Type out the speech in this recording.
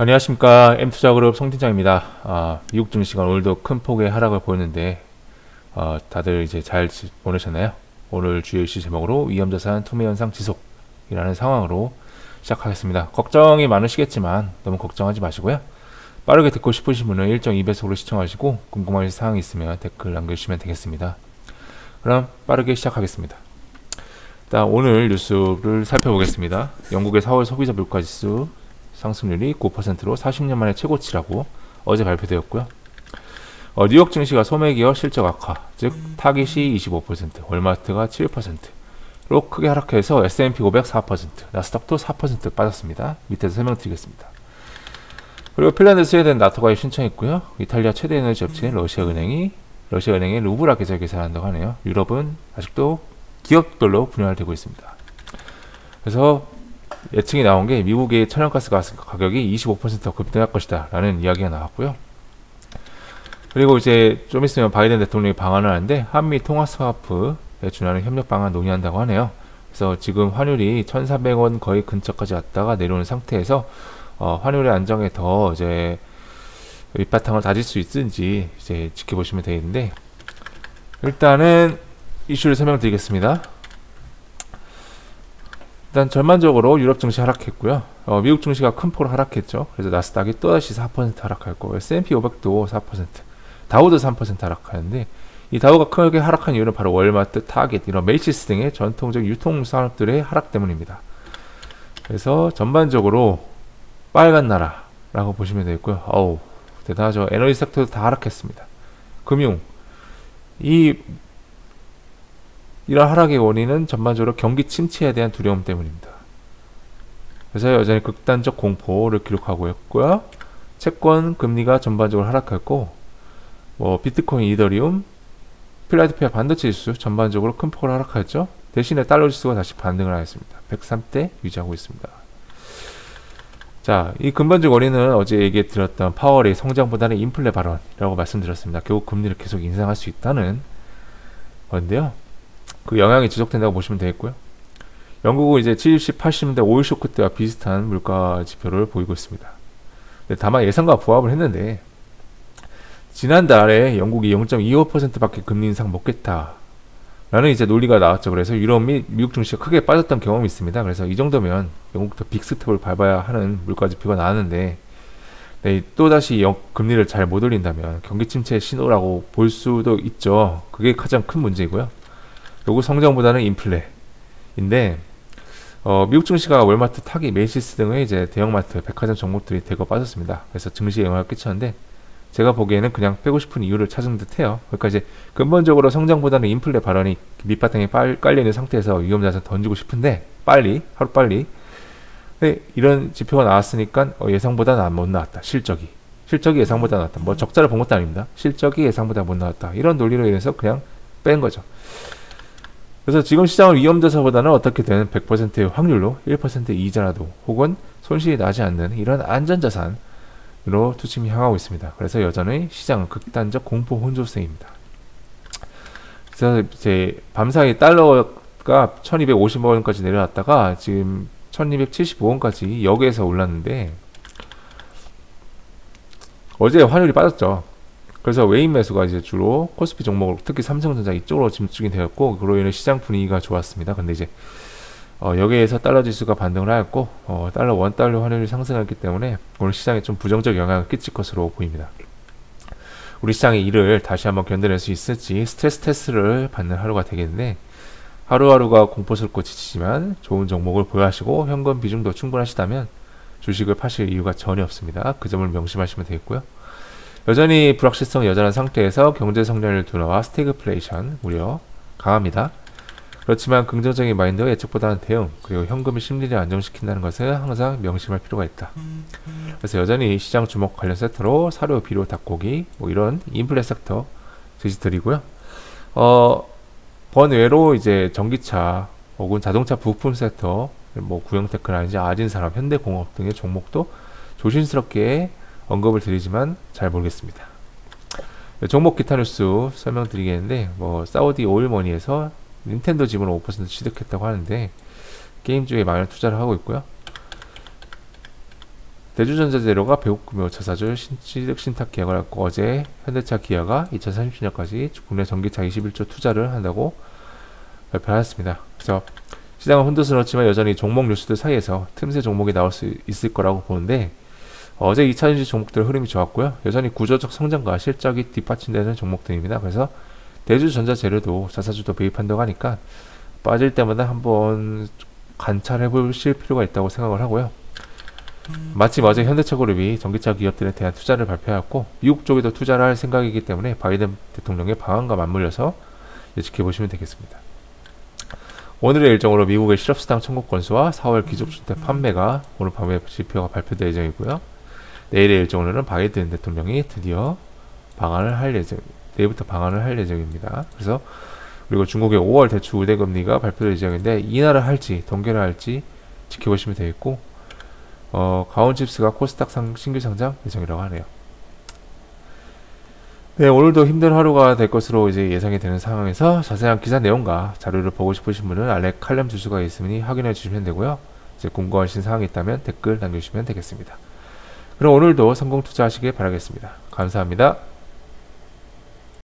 안녕하십니까 M투자그룹 송팀장입니다. 아, 미국 증시가 오늘도 큰 폭의 하락을 보였는데 어, 다들 이제 잘 지- 보내셨나요? 오늘 주요 이슈 제목으로 위험자산 투매 현상 지속이라는 상황으로 시작하겠습니다. 걱정이 많으시겠지만 너무 걱정하지 마시고요. 빠르게 듣고 싶으신 분은 1.2배속으로 시청하시고 궁금하신 사항이 있으면 댓글 남겨주시면 되겠습니다. 그럼 빠르게 시작하겠습니다. 일단 오늘 뉴스를 살펴보겠습니다. 영국의 4월 소비자 물가지수 상승률이 9%로 40년 만에 최고치라고 어제 발표되었고요. 어, 뉴욕 증시가 소매기업 실적 악화, 즉 타깃이 25%, 월마트가 7%로 크게 하락해서 S&P 500 4%, 나스닥도 4% 빠졌습니다. 밑에서 설명드리겠습니다. 그리고 핀란드, 스웨덴 나토 가입 신청했고요. 이탈리아 최대 에너지 업체인 러시아 은행이 러시아 은행의 루브라 계좌 계산한다고 하네요. 유럽은 아직도 기업별로 분할되고 있습니다. 그래서 예측이 나온 게 미국의 천연가스 가스 가격이 25% 급등할 것이다 라는 이야기가 나왔고요. 그리고 이제 좀 있으면 바이든 대통령이 방한을 하는데 한미 통화 스와프에 준하는 협력 방안 논의한다고 하네요. 그래서 지금 환율이 1,400원 거의 근처까지 왔다가 내려오는 상태에서 어, 환율의 안정에 더 이제 밑바탕을 다질 수 있는지 이제 지켜보시면 되겠는데 일단은 이슈를 설명드리겠습니다. 일단 전반적으로 유럽 증시 하락했고요. 어, 미국 증시가 큰 폭으로 하락했죠. 그래서 나스닥이 또다시 4% 하락할 거고 S&P 500도 4%, 다우도 3% 하락하는데 이 다우가 크게 하락한 이유는 바로 월마트, 타겟, 이런 메이시스 등의 전통적 유통 산업들의 하락 때문입니다. 그래서 전반적으로 빨간 나라라고 보시면 되겠고요. 어우 대단하죠. 에너지 섹터도 다 하락했습니다. 금융 이 이런 하락의 원인은 전반적으로 경기 침체에 대한 두려움 때문입니다. 그래서 여전히 극단적 공포를 기록하고 있고요. 채권 금리가 전반적으로 하락했고, 뭐 비트코인, 이더리움, 필라델피아 반도체 지수 전반적으로 큰 폭으로 하락했죠. 대신에 달러 지수가 다시 반등을 하였습니다. 103대 유지하고 있습니다. 자, 이 근본적 원인은 어제 얘기 드렸던 파월의 성장보다는 인플레 발언이라고 말씀드렸습니다. 결국 금리를 계속 인상할 수 있다는 건데요. 그 영향이 지속된다고 보시면 되겠고요. 영국은 이제 70, 80년대 오일 쇼크 때와 비슷한 물가 지표를 보이고 있습니다. 근데 다만 예상과 부합을 했는데 지난달에 영국이 0.25%밖에 금리 인상 먹겠다. 라는 이제 논리가 나왔죠. 그래서 유럽 및 미국 증시가 크게 빠졌던 경험이 있습니다. 그래서 이 정도면 영국도 빅스텝을 밟아야 하는 물가 지표가 나왔는데 네, 또다시 영, 금리를 잘 못 올린다면 경기 침체의 신호라고 볼 수도 있죠. 그게 가장 큰 문제이고요. 요거 성장보다는 인플레인데 어, 미국 증시가 월마트, 타기, 메이시스 등의 이제 대형마트, 백화점 종목들이 대거 빠졌습니다. 그래서 증시에 영향을 끼쳤는데 제가 보기에는 그냥 빼고 싶은 이유를 찾은 듯해요. 그러니까 이제 근본적으로 성장보다는 인플레 발언이 밑바탕에 빨, 깔려 있는 상태에서 위험자산 던지고 싶은데 빨리 하루 빨리 이런 지표가 나왔으니까 어, 예상보다는 안못 나왔다. 실적이 실적이 예상보다 나왔다. 뭐 적자를 본 것도 아닙니다. 실적이 예상보다 못 나왔다. 이런 논리로 인해서 그냥 뺀 거죠. 그래서 지금 시장은 위험자산보다는 어떻게 되는 100%의 확률로 1% 이자라도 혹은 손실이 나지 않는 이런 안전자산으로 투심이 향하고 있습니다. 그래서 여전히 시장은 극단적 공포 혼조세입니다. 그래서 이제 밤사이 달러가 1250원까지 내려왔다가 지금 1275원까지 여기에서 올랐는데 어제 환율이 빠졌죠. 그래서 외인 매수가 이제 주로 코스피 종목을 특히 삼성전자 이쪽으로 집중이 되었고 그로 인해 시장 분위기가 좋았습니다. 근데 이제 어, 여기에서 달러 지수가 반등을 하였고 어, 달러 원 달러 환율이 상승했기 때문에 오늘 시장에 좀 부정적 영향을 끼칠 것으로 보입니다. 우리 시장의 이를 다시 한번 견뎌낼 수 있을지 스트레스 테스트를 받는 하루가 되겠는데 하루하루가 공포스럽고 지치지만 좋은 종목을 보유하시고 현금 비중도 충분하시다면 주식을 파실 이유가 전혀 없습니다. 그 점을 명심하시면 되겠고요. 여전히 불확실성 여전한 상태에서 경제 성장률 둔화와 스태그플레이션 무려 강합니다. 그렇지만 긍정적인 마인드와 예측보다는 대응 그리고 현금의 심리를 안정시킨다는 것을 항상 명심할 필요가 있다. 그래서 여전히 시장 주목 관련 섹터로 사료, 비료, 닭고기 뭐 이런 인플레 섹터 제시드리고요. 어, 번외로 이제 전기차 혹은 자동차 부품 섹터 뭐 구형테크라든지 아진산업, 현대공업 등의 종목도 조심스럽게 언급을 드리지만 잘 모르겠습니다. 종목 기타 뉴스 설명드리겠는데 뭐 사우디 오일머니에서 닌텐도 지분을 5% 취득했다고 하는데 게임 쪽에 많은 투자를 하고 있고요. 대주전자재료가 배고프며 자사주 신취득 신탁 계약을 했고 어제 현대차 기아가 2030년까지 국내 전기차 21조 투자를 한다고 발표하였습니다. 그래서 시장은 혼돈스럽지만 여전히 종목 뉴스들 사이에서 틈새 종목이 나올 수 있을 거라고 보는데 어제 2차전지 종목들 흐름이 좋았고요. 여전히 구조적 성장과 실적이 뒷받침되는 종목들입니다. 그래서 대주전자재료도 자사주도 매입한다고 하니까 빠질 때마다 한번 관찰해 보실 필요가 있다고 생각을 하고요. 마침 어제 현대차그룹이 전기차 기업들에 대한 투자를 발표하였고 미국 쪽에도 투자를 할 생각이기 때문에 바이든 대통령의 방안과 맞물려서 이제 지켜보시면 되겠습니다. 오늘의 일정으로 미국의 실업수당 청구 건수와 4월 기족주택 판매가 오늘 밤에 지표가 발표될 예정이고요. 내일의 일정으로는 바이든 대통령이 드디어 방한을 할 예정, 내일부터 방한을 할 예정입니다. 그래서 그리고 중국의 5월 대출 우대 금리가 발표될 예정인데 인하를 할지 동결을 할지 지켜보시면 되겠고 어, 가온칩스가 코스닥 상, 신규 상장 예정이라고 하네요. 네, 오늘도 힘든 하루가 될 것으로 이제 예상이 되는 상황에서 자세한 기사 내용과 자료를 보고 싶으신 분은 아래 칼럼 주소가 있으니 확인해 주시면 되고요. 이제 궁금하신 사항이 있다면 댓글 남겨주시면 되겠습니다. 그럼 오늘도 성공 투자하시길 바라겠습니다. 감사합니다.